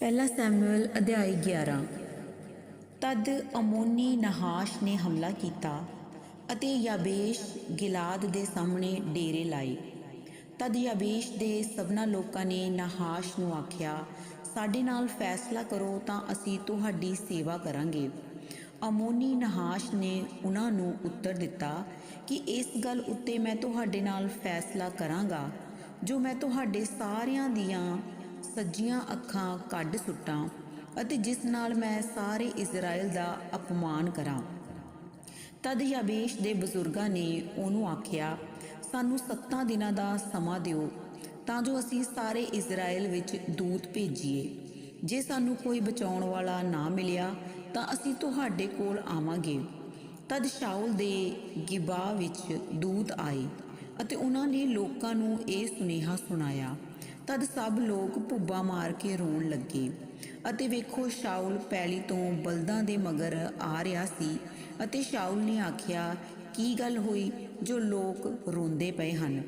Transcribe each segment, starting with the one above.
ਪਹਿਲਾ ਸੈਮੂਅਲ, ਅਧਿਆਇ 11 ਤਦ ਅਮੋਨੀ ਨਹਾਸ਼ ਨੇ ਹਮਲਾ ਕੀਤਾ ਅਤੇ ਯਾਬੇਸ਼ ਗਿਲਾਦ ਦੇ ਸਾਹਮਣੇ ਡੇਰੇ ਲਾਏ। ਤਦ ਯਾਬੇਸ਼ ਦੇ ਸਭਨਾ ਲੋਕਾਂ ਨੇ ਨਹਾਸ਼ ਨੂੰ ਆਖਿਆ, ਸਾਡੇ ਨਾਲ ਫੈਸਲਾ ਕਰੋ ਤਾਂ ਅਸੀਂ ਤੁਹਾਡੀ ਸੇਵਾ ਕਰਾਂਗੇ। ਅਮੋਨੀ ਨਹਾਸ਼ ਨੇ ਉਹਨਾਂ ਨੂੰ ਉੱਤਰ ਦਿੱਤਾ ਕਿ, ਇਸ ਗੱਲ ਉੱਤੇ ਮੈਂ ਤੁਹਾਡੇ ਨਾਲ ਫੈਸਲਾ ਕਰਾਂਗਾ, ਜੋ ਮੈਂ ਤੁਹਾਡੇ ਸਾਰਿਆਂ ਦੀਆਂ ਸੱਜੀਆਂ ਅੱਖਾਂ ਕੱਢ ਸੁੱਟਾਂ ਅਤੇ ਜਿਸ ਨਾਲ ਮੈਂ ਸਾਰੇ ਇਜ਼ਰਾਈਲ ਦਾ ਅਪਮਾਨ ਕਰਾਂ। ਤਦ ਯਾਬੇਸ਼ ਦੇ ਬਜ਼ੁਰਗਾਂ ਨੇ ਉਹਨੂੰ ਆਖਿਆ, ਸਾਨੂੰ ਸੱਤਾਂ ਦਿਨਾਂ ਦਾ ਸਮਾਂ ਦਿਓ, ਤਾਂ ਜੋ ਅਸੀਂ ਸਾਰੇ ਇਜ਼ਰਾਈਲ ਵਿੱਚ ਦੂਤ ਭੇਜੀਏ। ਜੇ ਸਾਨੂੰ ਕੋਈ ਬਚਾਉਣ ਵਾਲਾ ਨਾ ਮਿਲਿਆ, ਤਾਂ ਅਸੀਂ ਤੁਹਾਡੇ ਕੋਲ ਆਵਾਂਗੇ। ਤਦ ਸ਼ਾਉਲ ਦੇ ਗਿਬਾ ਵਿੱਚ ਦੂਤ ਆਏ ਅਤੇ ਉਹਨਾਂ ਨੇ ਲੋਕਾਂ ਨੂੰ ਇਹ ਸੁਨੇਹਾ ਸੁਣਾਇਆ ਤਦ ਸਭ ਲੋਕ ਭੁੱਬਾ ਮਾਰ ਕੇ ਰੋਣ ਲੱਗੇ ਅਤੇ ਵੇਖੋ ਸ਼ਾਉਲ ਪੈਲੀ ਤੋਂ ਬਲਦਾਂ ਦੇ ਮਗਰ ਆ ਰਿਹਾ ਸੀ ਅਤੇ ਸ਼ਾਉਲ ਨੇ ਆਖਿਆ, ਕੀ ਗੱਲ ਹੋਈ? ਜੋ ਲੋਕ ਰੋਂਦੇ ਪਏ ਹਨ।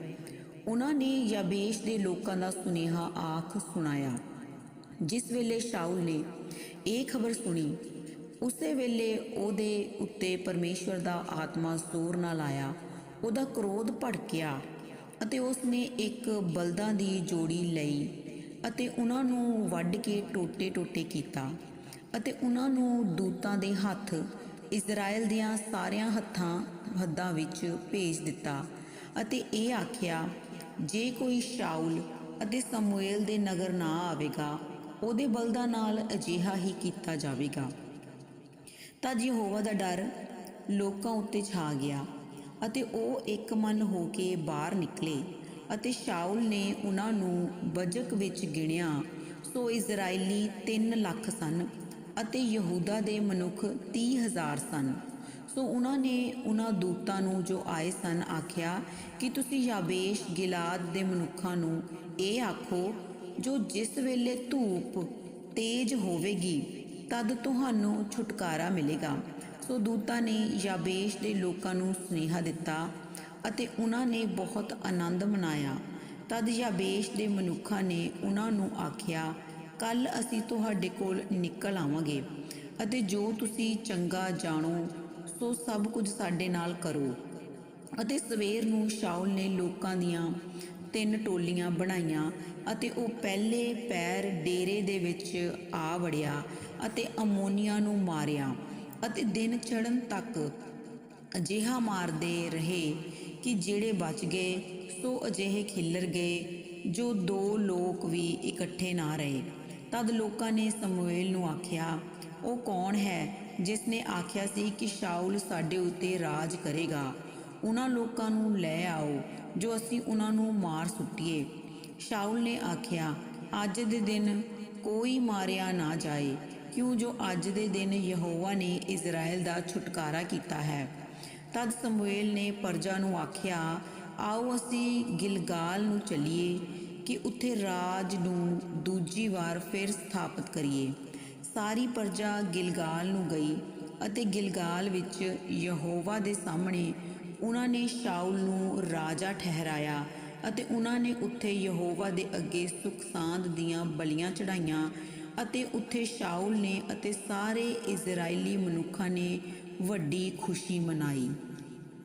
ਉਹਨਾਂ ਨੇ ਯਾਬੇਸ਼ ਦੇ ਲੋਕਾਂ ਦਾ ਸੁਨੇਹਾ ਆਖ ਸੁਣਾਇਆ। ਜਿਸ ਵੇਲੇ ਸ਼ਾਉਲ ਨੇ ਇਹ ਖਬਰ ਸੁਣੀ, ਉਸੇ ਵੇਲੇ ਉਹਦੇ ਉੱਤੇ ਪਰਮੇਸ਼ਵਰ ਦਾ ਆਤਮਾ ਜ਼ੋਰ ਨਾਲ ਆਇਆ, ਉਹਦਾ ਕ੍ਰੋਧ ਭੜਕਿਆ। ਅਤੇ ਉਸ ਨੇ ਇੱਕ ਬਲਦਾਂ ਦੀ ਜੋੜੀ ਲਈ ਅਤੇ ਉਹਨਾਂ ਨੂੰ ਵੱਢ ਕੇ ਟੋਟੇ-ਟੋਟੇ ਕੀਤਾ ਅਤੇ ਉਹਨਾਂ ਨੂੰ ਦੂਤਾਂ ਦੇ ਹੱਥ ਇਜ਼ਰਾਈਲ ਦੀਆਂ ਸਾਰਿਆਂ ਹੱਥਾਂ, ਹੱਦਾਂ ਵਿੱਚ ਭੇਜ ਦਿੱਤਾ ਅਤੇ ਇਹ ਆਖਿਆ, ਜੇ ਕੋਈ ਸ਼ਾਉਲ ਅਤੇ ਸਮੂਏਲ ਦੇ ਨਗਰ ਨਾ ਆਵੇਗਾ, ਉਹਦੇ ਬਲਦਾਂ ਨਾਲ ਅਜਿਹਾ ਹੀ ਕੀਤਾ ਜਾਵੇਗਾ। ਤਾਂ ਯਹੋਵਾ ਦਾ ਡਰ ਲੋਕਾਂ ਉੱਤੇ ਛਾ ਗਿਆ। ਅਤੇ ਉਹ ਇੱਕ ਮਨ ਹੋ ਕੇ ਬਾਹਰ ਨਿਕਲੇ ਅਤੇ ਸ਼ਾਉਲ ਨੇ ਉਹਨਾਂ ਨੂੰ ਬਜਕ ਵਿੱਚ ਗਿਣਿਆ, ਸੋ ਇਜ਼ਰਾਈਲੀ 3 ਲੱਖ ਸਨ ਅਤੇ ਯਹੂਦਾ ਦੇ ਮਨੁੱਖ 30000 ਸਨ। ਸੋ ਉਹਨਾਂ ਨੇ ਉਹਨਾਂ ਦੂਤਾਂ ਨੂੰ ਜੋ ਆਏ ਸਨ ਆਖਿਆ, ਕਿ ਤੁਸੀਂ ਯਾਬੇਸ਼, ਗਿਲਾਦ ਦੇ ਮਨੁੱਖਾਂ ਨੂੰ ਇਹ ਆਖੋ, ਜੋ ਜਿਸ ਵੇਲੇ ਧੂਪ ਤੇਜ਼ ਹੋਵੇਗੀ, ਤਦ ਤੁਹਾਨੂੰ ਛੁਟਕਾਰਾ ਮਿਲੇਗਾ। ਸੋ ਦੂਤਾਂ ਨੇ ਯਾਬੇਸ਼ ਦੇ ਲੋਕਾਂ ਨੂੰ ਸੁਨੇਹਾ ਦਿੱਤਾ ਅਤੇ ਉਹਨਾਂ ਨੇ ਬਹੁਤ ਆਨੰਦ ਮਨਾਇਆ। ਤਦ ਯਾਬੇਸ਼ ਦੇ ਮਨੁੱਖਾਂ ਨੇ ਉਹਨਾਂ ਨੂੰ ਆਖਿਆ ਕੱਲ ਅਸੀਂ ਤੁਹਾਡੇ ਕੋਲ ਨਿਕਲ ਆਵਾਂਗੇ ਅਤੇ ਜੋ ਤੁਸੀਂ ਚੰਗਾ ਜਾਣੋ, ਸੋ ਸਭ ਕੁਝ ਸਾਡੇ ਨਾਲ ਕਰੋ। ਅਤੇ ਸਵੇਰ ਨੂੰ ਸ਼ਾਉਲ ਨੇ ਲੋਕਾਂ ਦੀਆਂ ਤਿੰਨ ਟੋਲੀਆਂ ਬਣਾਈਆਂ ਅਤੇ ਉਹ ਪਹਿਲੇ ਪੈਰ ਡੇਰੇ ਦੇ ਵਿੱਚ ਆ ਵੜਿਆ ਅਤੇ ਅਮੋਨੀਆ ਨੂੰ ਮਾਰਿਆ। ਅਤੇ ਦਿਨ ਚੜ੍ਹਨ ਤੱਕ ਅਜਿਹਾ ਮਾਰਦੇ ਰਹੇ ਕਿ ਜਿਹੜੇ ਬਚ ਗਏ, ਸੋ ਅਜਿਹੇ ਖਿੱਲਰ ਗਏ, ਜੋ ਦੋ ਲੋਕ ਵੀ ਇਕੱਠੇ ਨਾ ਰਹੇ। ਤਦ ਲੋਕਾਂ ਨੇ ਸਮੂਏਲ ਨੂੰ ਆਖਿਆ, ਉਹ ਕੌਣ ਹੈ ਜਿਸ ਨੇ ਆਖਿਆ ਸੀ ਕਿ ਸ਼ਾਉਲ ਸਾਡੇ ਉੱਤੇ ਰਾਜ ਕਰੇਗਾ? ਉਹਨਾਂ ਲੋਕਾਂ ਨੂੰ ਲੈ ਆਓ, ਜੋ ਅਸੀਂ ਉਹਨਾਂ ਨੂੰ ਮਾਰ ਸੁੱਟੀਏ। ਸ਼ਾਉਲ ਨੇ ਆਖਿਆ, ਅੱਜ ਦੇ ਦਿਨ ਕੋਈ ਮਾਰਿਆ ਨਾ ਜਾਏ। ਕਿਉਂ ਜੋ ਅੱਜ ਦੇ ਦਿਨ ਯਹੋਵਾ ਨੇ ਇਜ਼ਰਾਈਲ ਦਾ ਛੁਟਕਾਰਾ ਕੀਤਾ ਹੈ? ਤਦ ਸਮੂਏਲ ਨੇ ਪਰਜਾ ਨੂੰ ਆਖਿਆ, ਆਓ ਅਸੀਂ ਗਿਲਗਾਲ ਨੂੰ ਚੱਲੀਏ, ਕਿ ਉੱਥੇ ਰਾਜ ਨੂੰ ਦੂਜੀ ਵਾਰ ਫਿਰ ਸਥਾਪਿਤ ਕਰੀਏ। ਸਾਰੀ ਪਰਜਾ ਗਿਲਗਾਲ ਨੂੰ ਗਈ ਅਤੇ ਗਿਲਗਾਲ ਵਿੱਚ ਯਹੋਵਾ ਦੇ ਸਾਹਮਣੇ ਉਹਨਾਂ ਨੇ ਸ਼ਾਉਲ ਨੂੰ ਰਾਜਾ ਠਹਿਰਾਇਆ ਅਤੇ ਉਹਨਾਂ ਨੇ ਉੱਥੇ ਯਹੋਵਾ ਦੇ ਅੱਗੇ ਸੁਖ ਸਾਂਦ ਦੀਆਂ ਬਲੀਆਂ ਚੜਾਈਆਂ ਅਤੇ ਉੱਥੇ ਸ਼ਾਉਲ ਨੇ ਅਤੇ ਸਾਰੇ ਇਜ਼ਰਾਈਲੀ ਮਨੁੱਖਾਂ ਨੇ ਵੱਡੀ ਖੁਸ਼ੀ ਮਨਾਈ।